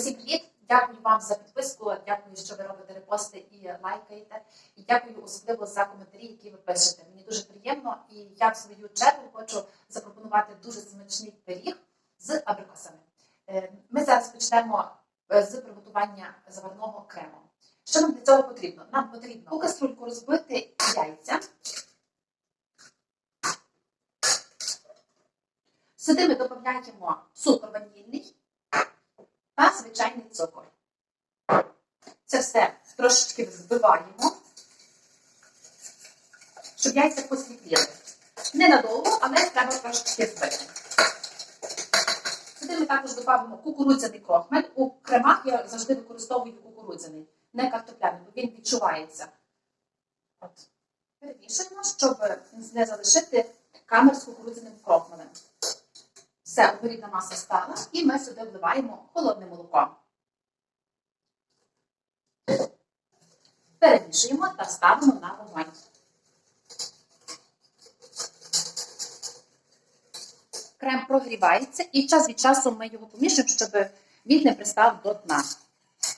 Усім привіт! Дякую вам за підписку. Дякую, що ви робите репости і лайкаєте. І дякую особливо за коментарі, які ви пишете. Мені дуже приємно, і я в свою чергу хочу запропонувати дуже смачний пиріг з абрикосами. Е, Ми зараз почнемо е, з приготування заварного крему. Що нам для цього потрібно? Нам потрібно у каструльку розбити яйця. Сюди ми додаємо цукор ванільний та звичайний цукор. Це все трошечки взбиваємо, щоб яйця посвітліли. Ненадовго, але треба трошечки збити. Сюди ми також додамо кукурудзяний крохмаль. У кремах я завжди використовую кукурудзяний, не картопляний, бо він відчувається. От. Перемішуємо, щоб не залишити камер з кукурудзяним крохмалем. Все, однорідна маса стала, і ми сюди вливаємо холодне молоко. Перемішуємо та ставимо на вогонь. Крем прогрівається і час від часу ми його помішуємо, щоб він не пристав до дна.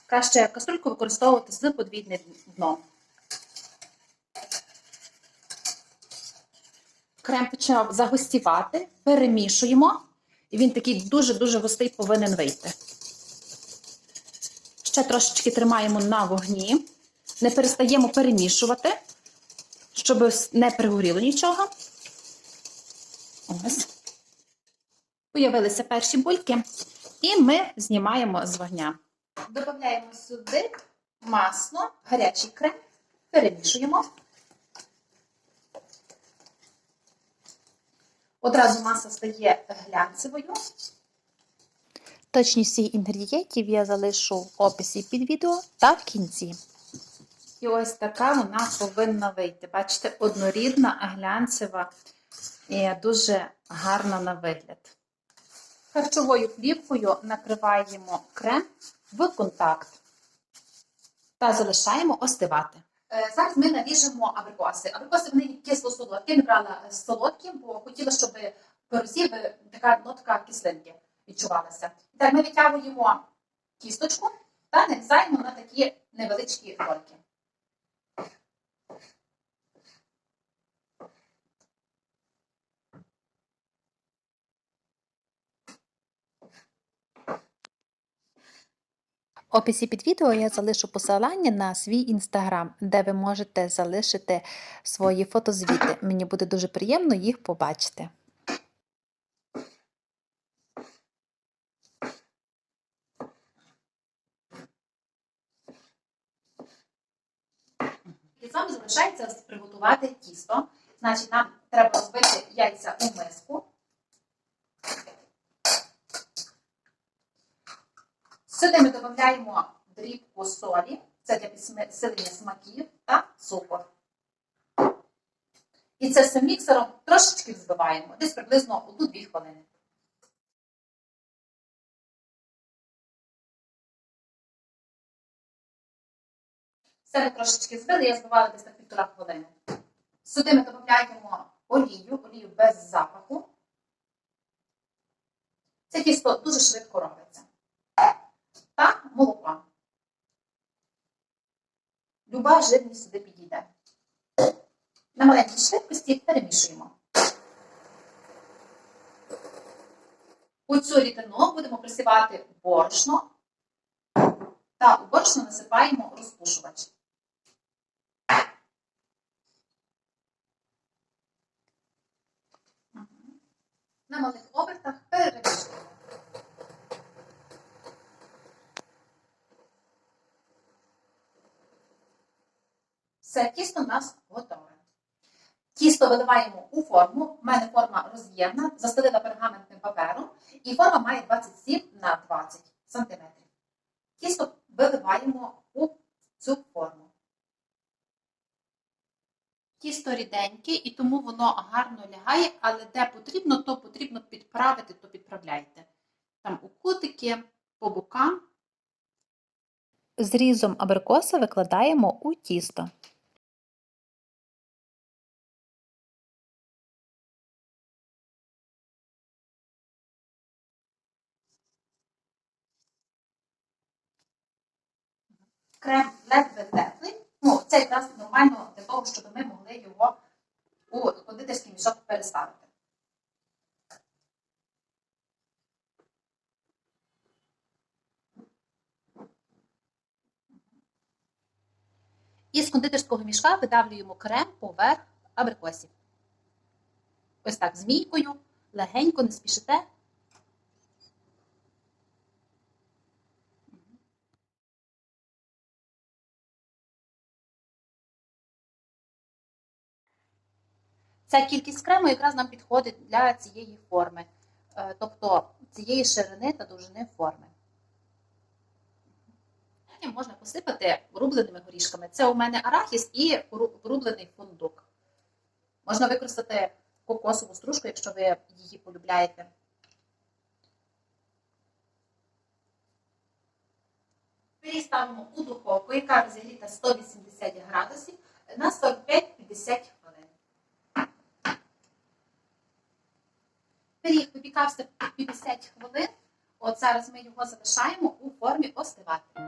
Краще каструльку використовувати з подвійним дном. Крем почав загустівати, перемішуємо. І він такий дуже-дуже густий повинен вийти. Ще трошечки тримаємо на вогні, не перестаємо перемішувати, щоб не пригоріло нічого. Ось. Появилися перші бульки, і ми знімаємо з вогня. Додаємо сюди масло, гарячий крем, перемішуємо. Одразу маса стає глянцевою. Точність всіх інгредієнтів я залишу в описі під відео та в кінці. І ось така вона повинна вийти. Бачите, однорідна, глянцева і дуже гарна на вигляд. Харчовою плівкою накриваємо крем в контакт та залишаємо остивати. Е, Зараз ми наріжемо абрикоси. Абрикоси вони кисло-солодкі. Я не брала з солодким, бо хотіла, щоб в пирозі така нотка кислинки відчувалася. Так, ми витягуємо кісточку та нарізаємо на такі невеличкі дольки. Описі під відео я залишу посилання на свій інстаграм, де ви можете залишити свої фотозвіти. Мені буде дуже приємно їх побачити. І залишається приготувати тісто. Значить, нам треба розбити яйця у миску. Сюди ми додаємо дрібку солі, це для підсилення смаків та цукор. І це все міксером трошечки взбиваємо, десь приблизно 1-2 хвилини. Все ми трошечки збили, я збивала десь на півтора хвилини. Сюди ми додаємо олію, олію без запаху. Це тісто дуже швидко робиться. Та молоко. Люба жирність сюди підійде. На маленькій швидкості перемішуємо. У цю рідину будемо присипати борошно та у борошно насипаємо розпушувач. На малих обертах перемішуємо. Все, тісто у нас готове. Тісто виливаємо у форму. У мене форма роз'ємна, застелила пергаментним папером, і форма має 27 на 20 см. Тісто виливаємо у цю форму. Тісто ріденьке, і тому воно гарно лягає, але де потрібно, то потрібно підправити, то підправляйте. Там у кутики, по бокам. Зрізом абрикоса викладаємо у тісто. Крем ледве теплий. Ну, це якраз нормально для того, щоб ми могли його у кондитерський мішок переставити. І з кондитерського мішка видавлюємо крем поверх абрикосів. Ось так, змійкою, легенько, не спішите. Ця кількість крему якраз нам підходить для цієї форми, е, тобто цієї ширини та довжини форми. Потім можна посипати рубленими горішками. Це у мене арахіс і ру- рублений фундук. Можна використати кокосову стружку, якщо ви її полюбляєте. Пиріг ставимо у духовку, яка розігріта 180 градусів на 45-50 хвилин. Пиріг 50 хвилин. От зараз ми його залишаємо у формі остивати.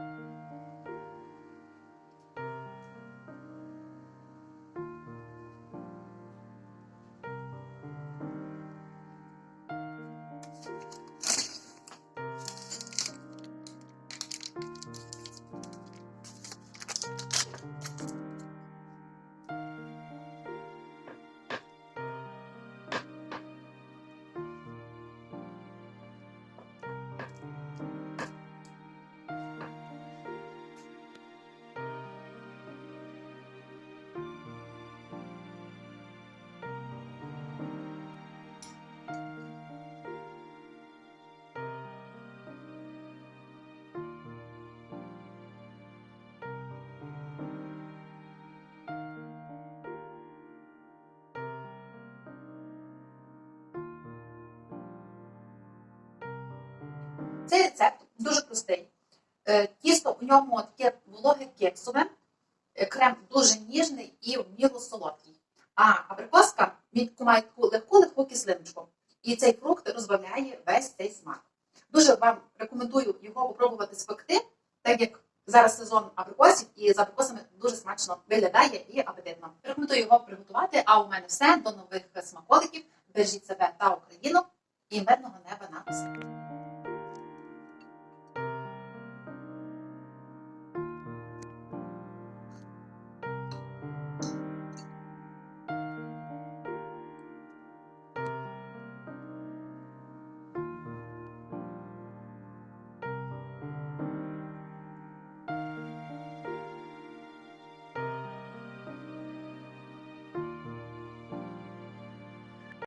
Цей рецепт дуже простий. Е, Тісто у ньому таке вологе кексове, е, крем дуже ніжний і в міру солодкий. А абрикоска він має таку легку легку кислиночку. І цей фрукт розбавляє весь цей смак. Дуже вам рекомендую його попробувати спекти, так як зараз сезон абрикосів, і з абрикосами дуже смачно виглядає і апетитно. Рекомендую його приготувати. А у мене все до нових смаколиків. Бережіть себе та Україну і мирного неба нам усім.